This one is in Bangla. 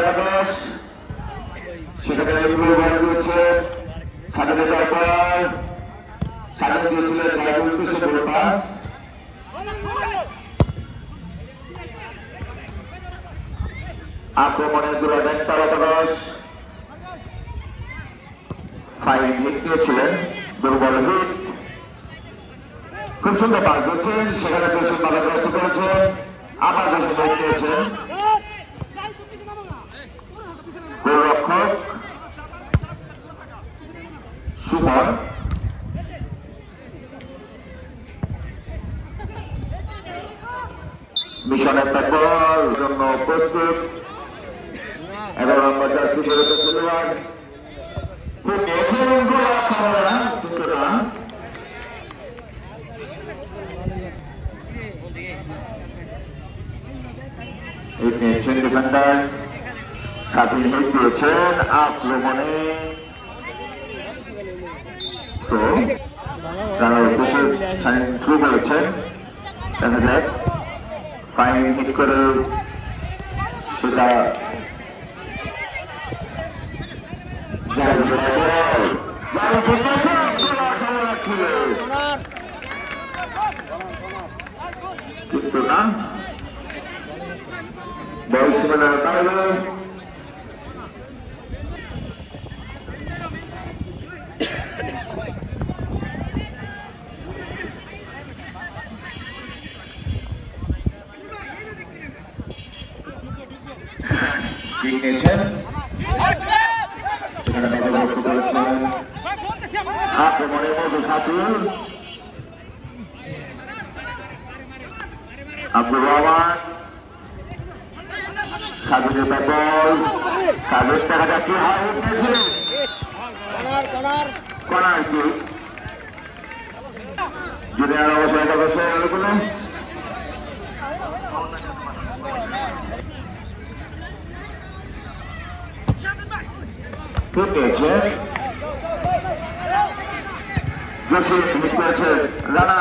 একাদশ সেখানে বড় পাস আক্রমণে জোড়া দেন তারকাদশ ফাইন হিট দুর্বল হিট খুব সুন্দর পাস দিয়েছেন সেখানে বাধাগ্রস্ত করেছেন আবার সুমন মিশন একটা বল জন্য প্রস্তুত এগারো নম্বর জার্সি বেরোতে খেলোয়াড় খুব নিয়েছেন গোল সম্ভাবনা কিন্তু না এই ডিফেন্ডার স্বাধীন দিয়েছেন আক্রমণে তো যারা উদ্দেশ্যে থ্রু করেছেন দেখা যাক ফাইন হিট করে সেটা। কিন্তু না বল সীমানার বাইরে ঠিক নিয়েছেন আক্রমণের মধ্যে সাতুর কনার কি? জুনিয়র অবসর এগুলো ঠিক আছে। জসিম মিস রানা।